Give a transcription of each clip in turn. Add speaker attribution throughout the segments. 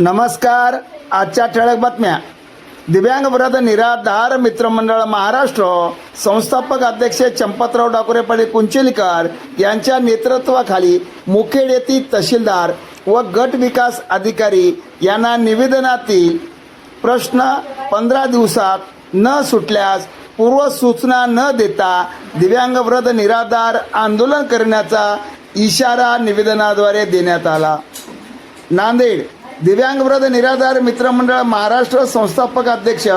Speaker 1: नमस्कार आजच्या ठळक बातम्या. दिव्यांग व्रत निराधार मित्रमंडळ महाराष्ट्र संस्थापक अध्यक्ष चंपतराव डाकुरे पाटील कुंचिलकर यांच्या नेतृत्वाखाली मुखेड येथील तहसीलदार व गट विकास अधिकारी यांना निवेदनातील प्रश्न पंधरा दिवसात न सुटल्यास पूर्व सूचना न देता दिव्यांग व्रत निराधार आंदोलन करण्याचा इशारा निवेदनाद्वारे देण्यात आला. नांदेड दिव्यांग निराधार मित्रमंडळ महाराष्ट्र संस्थापक अध्यक्ष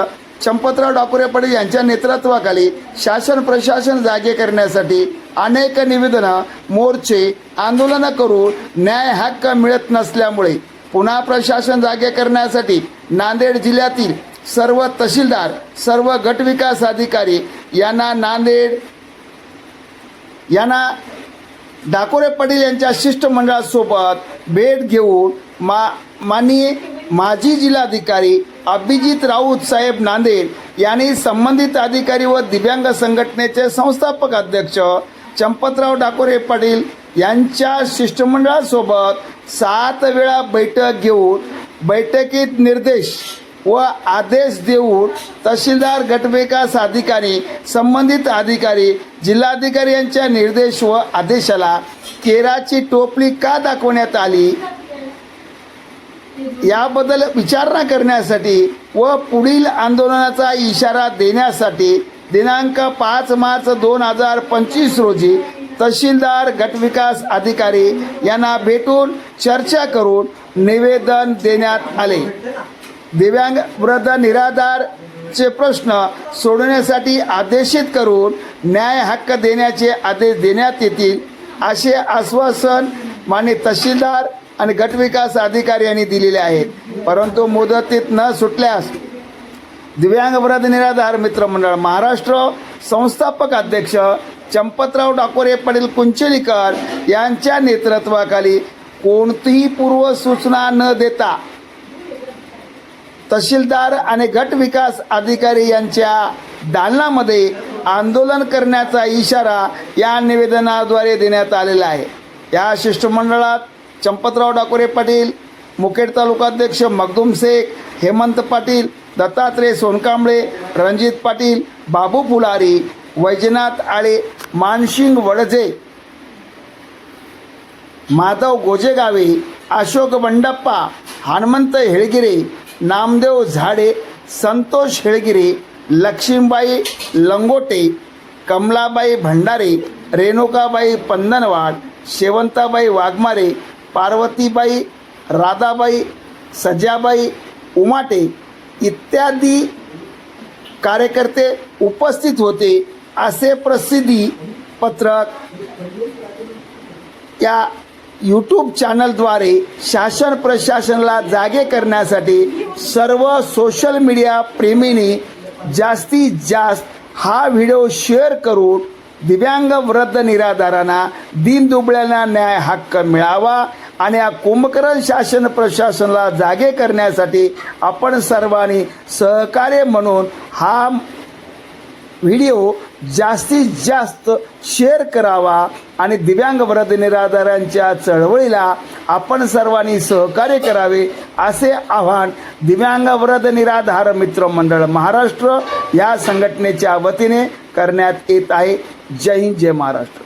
Speaker 1: चंपतराव डाकुरे पाटील यांच्या नेतृत्वाखाली शासन प्रशासन जागे करण्यासाठी अनेक निवेदनं मोर्चे आंदोलनं करून न्याय हक्क मिळत नसल्यामुळे पुन्हा प्रशासन जागे करण्यासाठी नांदेड जिल्ह्यातील सर्व तहसीलदार सर्व गटविकास अधिकारी यांना नांदेड यांना डाकोरे पाटील यांच्या शिष्टमंडळासोबत भेट घेऊन मा माननीय माजी जिल्हाधिकारी अभिजित राऊत साहेब नांदेड यांनी संबंधित अधिकारी व दिव्यांग संघटनेचे संस्थापक अध्यक्ष चंपतराव डाकोरे पाटील यांच्या शिष्टमंडळासोबत सात वेळा बैठक घेऊन बैठकीत निर्देश व आदेश देऊन तहसीलदार गटविकास अधिकारी संबंधित अधिकारी जिल्हाधिकारी यांच्या निर्देश व आदेशाला केराची टोपली का दाखवण्यात आली? याबद्दल विचारणा करण्यासाठी व पुढील आंदोलनाचा इशारा देण्यासाठी दिनांक पाच मार्च दोन हजार पंचवीस रोजी तहसीलदार गटविकास अधिकारी यांना भेटून चर्चा करून निवेदन देण्यात आले. दिव्यांग वृद्ध निराधारचे प्रश्न सोडवण्यासाठी आदेशित करून न्याय हक्क देण्याचे आदेश देण्यात येतील असे आश्वासन मान्य तहसीलदार आणि गटविकास अधिकारी यांनी दिलेले आहेत. परंतु मुदतीत न सुटल्यास दिव्यांग वृद्ध निराधार मित्रमंडळ महाराष्ट्र संस्थापक अध्यक्ष चंपतराव डाकोरे पाटील कुंचलीकर यांच्या नेतृत्वाखाली कोणतीही पूर्व सूचना न देता तहसीलदार आणि गट विकास अधिकारी यांच्या दालनामध्ये आंदोलन करण्याचा इशारा या निवेदनाद्वारे देण्यात आलेला आहे. या शिष्टमंडळात चंपतराव डाकोरे पाटील मुखेड तालुकाध्यक्ष मखदूम शेख हेमंत पाटील दत्तात्रय सोनकांबळे रणजित पाटील बाबू फुलारी वैजनाथ आळे मानसिंग वडजे माधव गोजेगावे अशोक बंडप्पा हनुमंत हेळगिरे नामदेव झाडे संतोष हेळगिरे लक्ष्मीबाई लंगोटे कमलाबाई भंडारे रेणुकाबाई पंदनवाड शेवंताबाई वाघमारे पार्वतीबाई राधाबाई सजाबाई उमाटे इत्यादी कार्यकर्ते उपस्थित होते असे प्रसिद्धी पत्रक या यूट्यूब चॅनलद्वारे शासन प्रशासनाला जागे करण्यासाठी सर्व सोशल मीडिया प्रेमींनी जास्तीत जास्त हा व्हिडिओ शेअर करून दिव्यांग वृद्ध निराधारांना दीनदुबळ्यांना न्याय हक्क मिळावा आणि या कुंभकरण शासन प्रशासनाला जागे करण्यासाठी आपण सर्वांनी सहकार्य म्हणून हा व्हिडिओ जास्तीत जास्त शेअर करावा आणि दिव्यांग व्रत निराधारांच्या चळवळीला आपण सर्वांनी सहकार्य करावे असे आवाहन दिव्यांग व्रत निराधार मित्र मंडळ महाराष्ट्र या संघटनेच्या वतीने करण्यात येत आहे. जय हिंद जय महाराष्ट्र.